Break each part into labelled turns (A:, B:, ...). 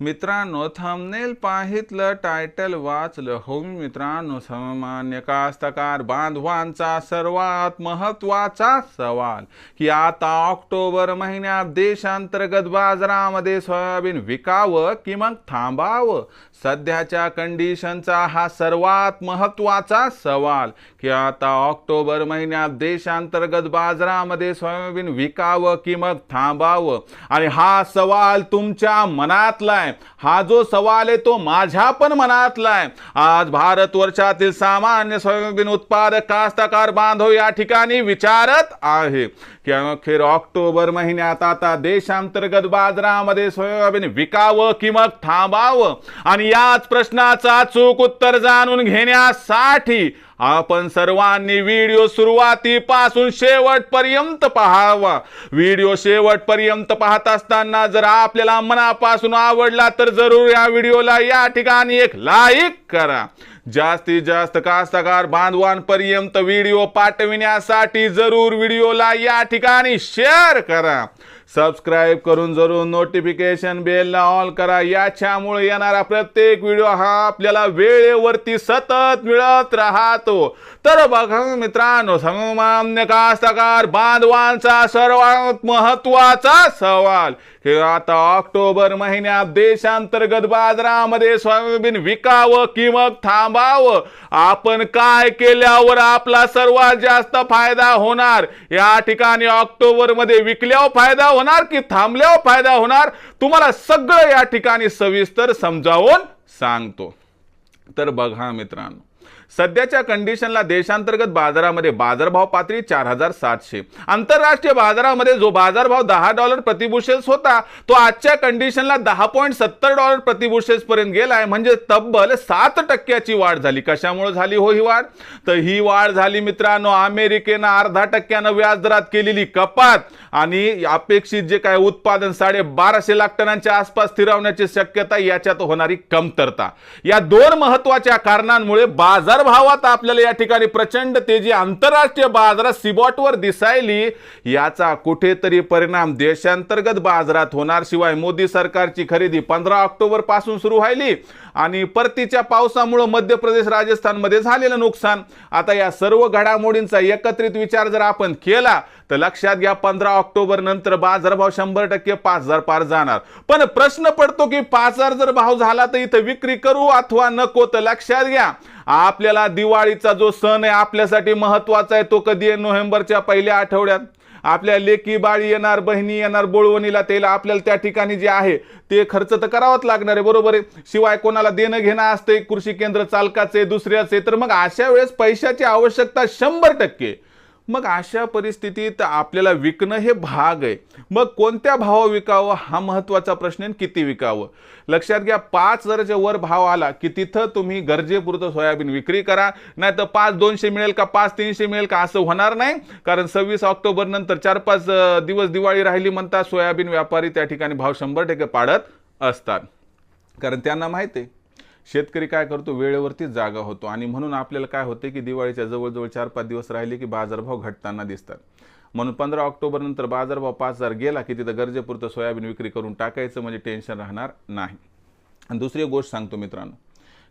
A: मित्रांनो thumbnail पाहितलं title वाचलं. हो मित्रांनो सामान्य कास्तकार बांधवांचा सर्वात महत्त्वाचा सवाल की आता ऑक्टोबर महिन्यात देशांतर्गत बाजारामध्ये सोयाबीन विकावं की मग थांबावं? सध्याच्या कंडिशनचा हा सर्वात महत्त्वाचा सवाल की आता ऑक्टोबर महिन्यात देशांतर्गत बाजारामध्ये सोयाबीन विकावं की मग थांबावं? आणि हा सवाल तुमच्या मनातला आहे हा जो सवाल आहे तो माझ्या पण मनातला आहे. आज भारत वर्षातील सामान्य सोयाबीन उत्पादक कास्तकार बांधव या ठिकाणी विचारत आहे. की अखेर ऑक्टोबर महिन्यात आता देशांतर्गत बाजारामध्ये सोयाबीन विकावं की मग थांबावं? आणि याच प्रश्नाचा चूक उत्तर जाणून घेण्यासाठी आपण सर्वांनी व्हिडिओ सुरुवातीपासून शेवटपर्यंत पाहावा. व्हिडिओ शेवटपर्यंत पाहत असताना जर आपल्याला मनापासून आवडला तर जरूर या व्हिडिओला या ठिकाणी एक लाईक करा. जास्तीत जास्त कास्तकार बांधवांपर्यंत व्हिडिओ पाठविण्यासाठी जरूर व्हिडिओला या ठिकाणी शेअर करा. सबस्क्राईब करून जरूर नोटिफिकेशन बेलला ऑल करा. याच्यामुळे येणारा प्रत्येक व्हिडिओ हा आपल्याला वेळेवरती सतत मिळत राहतो. तर बघा मित्रांनो सामान्य कास्तकार बांधवांचा सर्वात महत्त्वाचा सवाल. की आता ऑक्टोबर महिन्यात देशांतर्गत बाजारामध्ये सोयाबीन विकावं कि मग थांबावं? आपण काय केल्यावर आपला सर्वात जास्त फायदा होणार? या ठिकाणी ऑक्टोबरमध्ये विकल्यावर फायदा होणार की थांबल्यावर फायदा होणार? तुम्हाला सगळं या ठिकाणी सविस्तर समजावून सांगतो. तर बघा मित्रांनो सध्याच्या कंडिशनला देशांतर्गत बाजारामध्ये बाजारभाव पातळी चार हजार सातशे. आंतरराष्ट्रीय बाजारामध्ये जो बाजारभाव दहा डॉलर प्रतिबुशेल्स होता तो आजच्या कंडिशनला दहा पॉईंट सत्तर डॉलर प्रतिबुशेल्स पर्यंत गेलाय. म्हणजे तब्बल सात टक्क्याची वाढ झाली. कशामुळे झाली हो ही वाढ? तर ही वाढ झाली मित्रांनो अमेरिकेनं अर्धा टक्क्यानं व्याजदरात केलेली कपात आणि अपेक्षित जे काय उत्पादन साडे बाराशे लाख टनांच्या आसपास स्थिरावण्याची शक्यता याच्यात होणारी कमतरता. या दोन महत्त्वाच्या कारणांमुळे बाजार भावात आपल्याला या ठिकाणी प्रचंड तेजी आंतरराष्ट्रीय बाजारात सिबॉटवर दिसायली. याचा कुठेतरी परिणाम देशांतर्गत बाजारात होणार. शिवाय मोदी सरकारची खरेदी पंधरा ऑक्टोबरपासून सुरू व्हायली आणि परतीच्या पावसामुळे मध्य प्रदेश राजस्थानमध्ये झालेलं नुकसान. आता या सर्व घडामोडींचा एकत्रित विचार जर आपण केला तर लक्षात घ्या पंधरा ऑक्टोबर नंतर बाजारभाव शंभर टक्के पाच हजार पार जाणार. पण प्रश्न पडतो की पाच हजार जर भाव झाला तर इथं विक्री करू अथवा नको तर लक्षात घ्या. आपल्याला दिवाळीचा जो सण आहे आपल्यासाठी महत्त्वाचा आहे तो कधी आहे? नोव्हेंबरच्या पहिल्या आठवड्यात. आपल्या लेकी बाळी येणार बहिणी येणार बोळवणीला त्याला आपल्याला त्या ठिकाणी जे आहे ते खर्च तर करावाच लागणार आहे बरोबर आहे? शिवाय कोणाला देणं घेणं असते कृषी केंद्र चालकाचे दुसऱ्याचे तर मग अशा वेळेस पैशाची आवश्यकता शंभर टक्के. मग अशा परिस्थितीत आपल्याला विकणं हे भाग आहे. मग कोणत्या भाव विकावं? हा महत्त्वाचा प्रश्न आहे किती विकावं? लक्षात घ्या पाच हजाराच्या वर भाव आला की तिथं तुम्ही गरजेपुरतं सोयाबीन विक्री करा. नाही तर पाच दोनशे मिळेल का पाच तीनशे मिळेल का? असं होणार नाही. कारण सव्वीस ऑक्टोबर नंतर चार पाच दिवस दिवाळी राहिली म्हणता सोयाबीन व्यापारी त्या ठिकाणी भाव शंभर टक्के पाडत असतात. कारण त्यांना माहिती आहे शेतकरी काय करतो? वेळेवरतीच जागा होतो. आणि म्हणून आपल्याला काय होते की दिवाळीच्या जवळजवळ चार पाच दिवस राहिले की बाजारभाव घटताना दिसतात. म्हणून पंधरा ऑक्टोबर नंतर बाजारभाव पाच हजार गेला की तिथं गरजेपुरतं सोयाबीन विक्री करून टाकायचं म्हणजे टेन्शन राहणार नाही. आणि दुसरी गोष्ट सांगतो मित्रांनो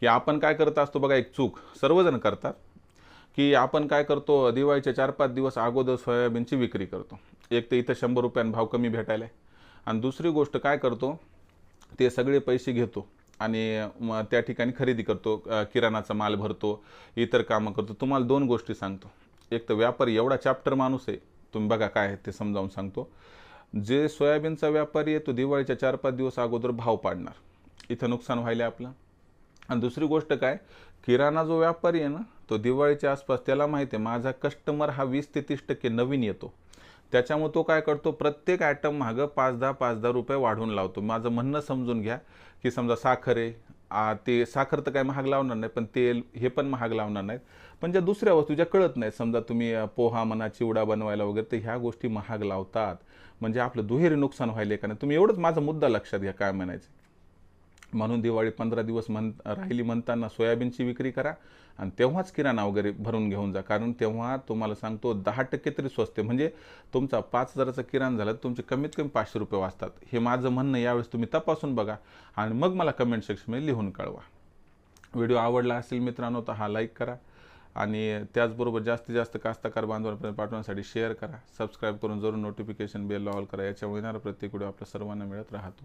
A: की आपण काय करत असतो बघा एक चूक सर्वजण करतात की आपण काय करतो दिवाळीच्या चार पाच दिवस अगोदर सोयाबीनची विक्री करतो. एक तर इथं शंभर रुपयानं भाव कमी भेटायला आहे. आणि दुसरी गोष्ट काय करतो ते सगळे पैसे घेतो. आणि मग त्या ठिकाणी खरेदी करतो किराणाचा माल भरतो इतर कामं करतो. तुम्हाला दोन गोष्टी सांगतो. एक तर व्यापारी एवढा चॅप्टर माणूस आहे तुम्ही बघा काय आहे ते समजावून सांगतो. जे सोयाबीनचा व्यापारी आहे तो दिवाळीच्या चार पाच दिवस अगोदर भाव पाडणार. इथं नुकसान व्हायला आपलं. आणि दुसरी गोष्ट काय किराणा जो व्यापारी आहे ना तो दिवाळीच्या आसपास त्याला माहिती आहे माझा कस्टमर हा वीस ते तीस टक्के नवीन येतो. त्याच्यामुळे तो काय करतो प्रत्येक आयटम मागं पाच दहा पाच दहा रुपये वाढवून लावतो. माझं म्हणणं समजून घ्या की समजा साखर आहे ते साखर तर काय महाग लावणार नाही पण तेल हे पण महाग लावणार नाहीत. पण ज्या दुसऱ्या वस्तू ज्या कळत नाहीत समजा तुम्ही पोहा म्हणा चिवडा बनवायला वगैरे तर ह्या गोष्टी महाग लावतात. म्हणजे आपलं दुहेरी नुकसान व्हायले का नाही? तुम्ही एवढंच माझा मुद्दा लक्षात घ्या काय म्हणायचं. म्हणून दिवाळी पंधरा दिवस म्हण राहिली म्हणताना सोयाबीनची विक्री करा आणि तेव्हाच किराणा वगैरे भरून घेऊन जा. कारण तेव्हा तुम्हाला सांगतो दहा टक्के तरी स्वस्त म्हणजे तुमचा पाच हजाराचा किराणा झाला तुमचे कमीत कमी पाचशे रुपये वाचतात. हे माझं म्हणणं यावेळेस तुम्ही तपासून बघा आणि मग मला कमेंट सेक्शनमध्ये लिहून कळवा. व्हिडिओ आवडला असेल मित्रांनो तर हा लाईक करा आणि त्याचबरोबर जास्तीत जास्त कास्तकार बांधवांपर्यंत पाठवण्यासाठी शेअर करा. सबस्क्राईब करून जरूर नोटिफिकेशन बेल ऑल करा. याच्यामुळे येणारा प्रत्येक व्हिडिओ आपल्या सर्वांना मिळत राहतो.